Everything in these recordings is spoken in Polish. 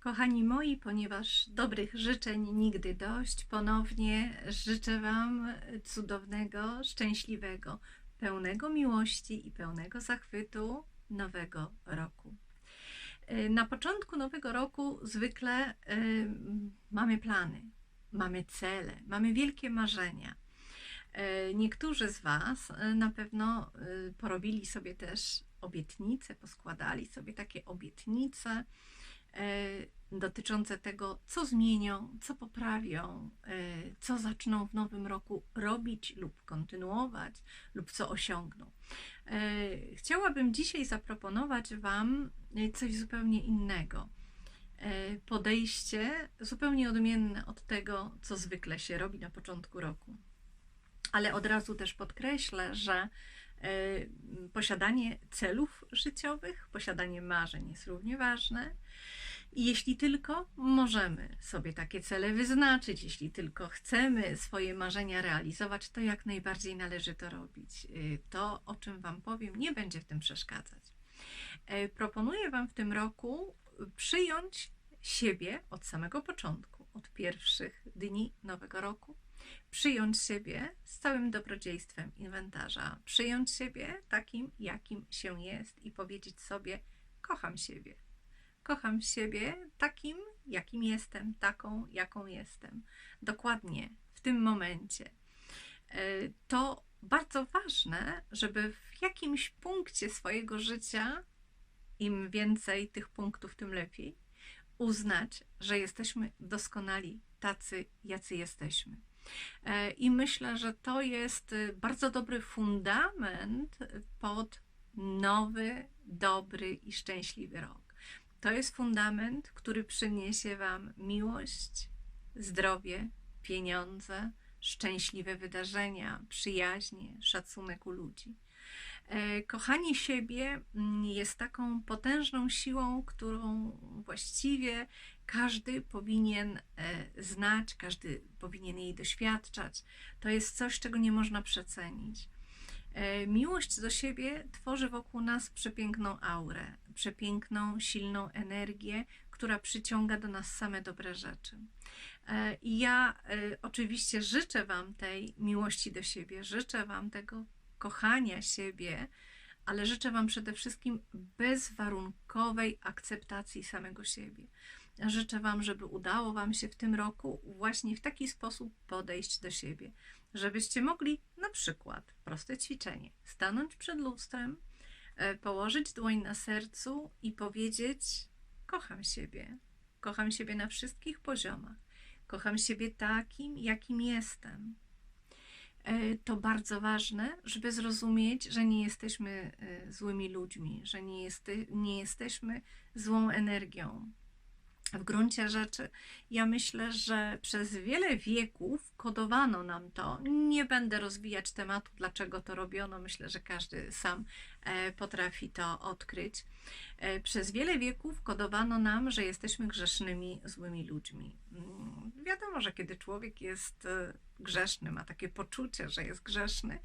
Kochani moi, ponieważ dobrych życzeń nigdy dość, ponownie życzę Wam cudownego, szczęśliwego, pełnego miłości i pełnego zachwytu nowego roku. Y, Na początku nowego roku zwykle y, mamy plany, mamy cele, mamy wielkie marzenia. Y, Niektórzy z Was na pewno porobili sobie też obietnice, poskładali sobie takie obietnice dotyczące tego, co zmienią, co poprawią, y, co zaczną w nowym roku robić lub kontynuować, lub co osiągną. Y, Chciałabym dzisiaj zaproponować Wam coś zupełnie innego. Podejście zupełnie odmienne od tego, co zwykle się robi na początku roku. Ale od razu też podkreślę, że posiadanie celów życiowych, posiadanie marzeń jest równie ważne. I jeśli tylko możemy sobie takie cele wyznaczyć, jeśli tylko chcemy swoje marzenia realizować, to jak najbardziej należy to robić. Y, To, o czym Wam powiem, nie będzie w tym przeszkadzać. E, Proponuję Wam w tym roku przyjąć siebie od samego początku, od pierwszych dni nowego roku, przyjąć siebie z całym dobrodziejstwem inwentarza, przyjąć siebie takim, jakim się jest i powiedzieć sobie: Kocham siebie. Kocham siebie takim, jakim jestem, taką, jaką jestem. Dokładnie w tym momencie. E, To bardzo ważne, żeby w jakimś punkcie swojego życia, im więcej tych punktów, tym lepiej, uznać, że jesteśmy doskonali tacy, jacy jesteśmy. E, I myślę, że to jest y, bardzo dobry fundament pod nowy, dobry i szczęśliwy rok. To jest fundament, który przyniesie Wam miłość, zdrowie, pieniądze, szczęśliwe wydarzenia, przyjaźnie, szacunek u ludzi. E, Kochanie siebie mm, jest taką potężną siłą, którą właściwie każdy powinien e, znać, każdy powinien jej doświadczać. To jest coś, czego nie można przecenić. E, Miłość do siebie tworzy wokół nas przepiękną aurę, przepiękną, silną energię, która przyciąga do nas same dobre rzeczy. E, I ja e, oczywiście życzę Wam tej miłości do siebie, życzę Wam tego kochania siebie, ale życzę Wam przede wszystkim bezwarunkowej akceptacji samego siebie. Życzę Wam, żeby udało Wam się w tym roku właśnie w taki sposób podejść do siebie, żebyście mogli na przykład proste ćwiczenie stanąć przed lustrem, e, położyć dłoń na sercu i powiedzieć: Kocham siebie, kocham siebie na wszystkich poziomach, kocham siebie takim, jakim jestem. E, To bardzo ważne, żeby zrozumieć, że nie jesteśmy e, złymi ludźmi, że nie, jeste, nie jesteśmy złą energią. W gruncie rzeczy, ja myślę, że przez wiele wieków kodowano nam to. Nie będę rozwijać tematu, dlaczego to robiono. Myślę, że każdy sam e, potrafi to odkryć. E, Przez wiele wieków kodowano nam, że jesteśmy grzesznymi, złymi ludźmi. Mm, Wiadomo, że kiedy człowiek jest e, grzeszny, ma takie poczucie, że jest grzeszny,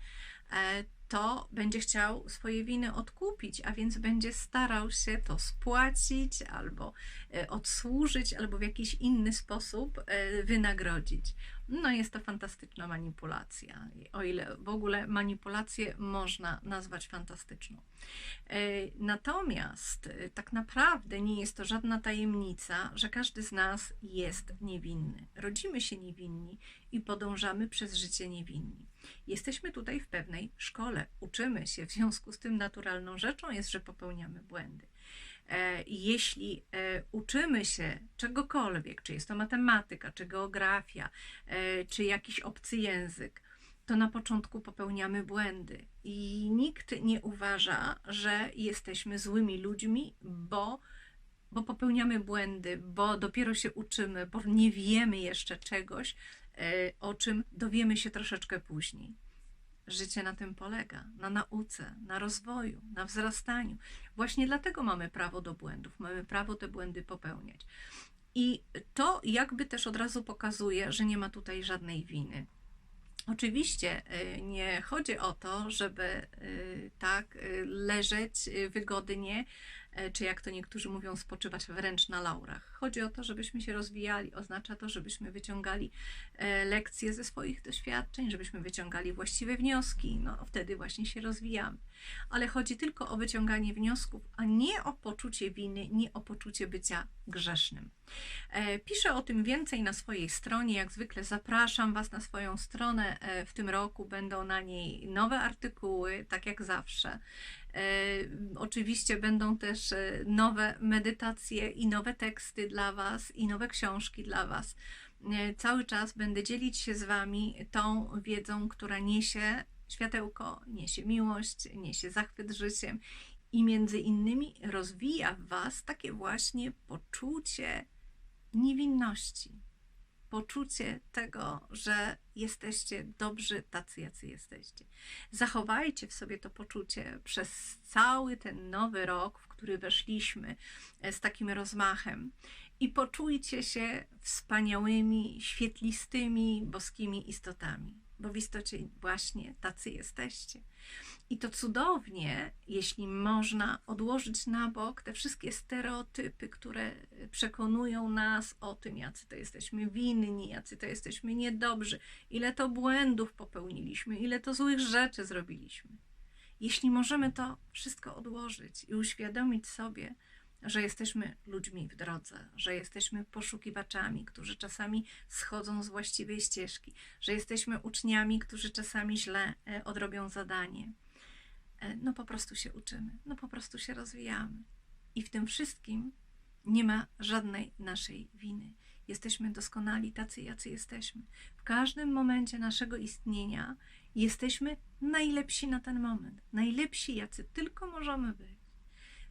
to będzie chciał swoje winy odkupić, a więc będzie starał się to spłacić albo e, odsłużyć, albo w jakiś inny sposób e, wynagrodzić. No jest to fantastyczna manipulacja, o ile w ogóle manipulację można nazwać fantastyczną. E, Natomiast e, tak naprawdę nie jest to żadna tajemnica, że każdy z nas jest niewinny. Rodzimy się niewinni i podążamy przez życie niewinni. Jesteśmy tutaj w pewnej szkole, uczymy się, w związku z tym naturalną rzeczą jest, że popełniamy błędy. E, Jeśli e, uczymy się czegokolwiek, czy jest to matematyka, czy geografia, e, czy jakiś obcy język, to na początku popełniamy błędy i nikt nie uważa, że jesteśmy złymi ludźmi, bo, bo popełniamy błędy, bo dopiero się uczymy, bo nie wiemy jeszcze czegoś, o czym dowiemy się troszeczkę później. Życie na tym polega, na nauce, na rozwoju, na wzrastaniu. Właśnie dlatego mamy prawo do błędów, mamy prawo te błędy popełniać. I to jakby też od razu pokazuje, że nie ma tutaj żadnej winy. Oczywiście y, nie chodzi o to, żeby y, tak y, leżeć wygodnie czy jak to niektórzy mówią, spoczywać wręcz na laurach. Chodzi o to, żebyśmy się rozwijali. Oznacza to, żebyśmy wyciągali e, lekcje ze swoich doświadczeń, żebyśmy wyciągali właściwe wnioski. No wtedy właśnie się rozwijamy. Ale chodzi tylko o wyciąganie wniosków, a nie o poczucie winy, nie o poczucie bycia grzesznym. E, Piszę o tym więcej na swojej stronie. Jak zwykle zapraszam Was na swoją stronę. E, W tym roku będą na niej nowe artykuły, tak jak zawsze. E, Oczywiście będą też e, nowe medytacje i nowe teksty dla Was, i nowe książki dla Was. E, Cały czas będę dzielić się z Wami tą wiedzą, która niesie światełko, niesie miłość, niesie zachwyt życiem i między innymi rozwija w Was takie właśnie poczucie niewinności. Poczucie tego, że jesteście dobrzy tacy, jacy jesteście. Zachowajcie w sobie to poczucie przez cały ten nowy rok, w który weszliśmy e, z takim rozmachem i poczujcie się wspaniałymi, świetlistymi, boskimi istotami, bo w istocie właśnie tacy jesteście. I to cudownie, jeśli można odłożyć na bok te wszystkie stereotypy, które przekonują nas o tym, jacy to jesteśmy winni, jacy to jesteśmy niedobrzy, ile to błędów popełniliśmy, ile to złych rzeczy zrobiliśmy. Jeśli możemy to wszystko odłożyć i uświadomić sobie, że jesteśmy ludźmi w drodze, że jesteśmy poszukiwaczami, którzy czasami schodzą z właściwej ścieżki, że jesteśmy uczniami, którzy czasami źle e, odrobią zadanie. E, No po prostu się uczymy, no po prostu się rozwijamy. I w tym wszystkim nie ma żadnej naszej winy. Jesteśmy doskonali tacy, jacy jesteśmy. W każdym momencie naszego istnienia jesteśmy najlepsi na ten moment, najlepsi, jacy tylko możemy być.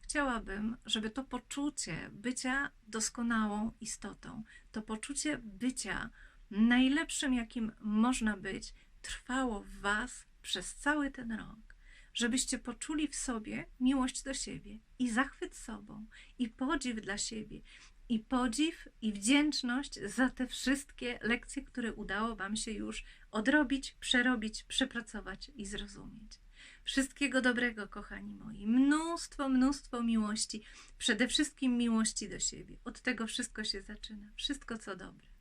Chciałabym, żeby to poczucie bycia doskonałą istotą, to poczucie bycia najlepszym, jakim można być, trwało w Was przez cały ten rok. Żebyście poczuli w sobie miłość do siebie i zachwyt sobą, i podziw dla siebie, i podziw i wdzięczność za te wszystkie lekcje, które udało Wam się już odrobić, przerobić, przepracować i zrozumieć. Wszystkiego dobrego, kochani moi. Mnóstwo, mnóstwo miłości. Przede wszystkim miłości do siebie. Od tego wszystko się zaczyna. Wszystko co dobre.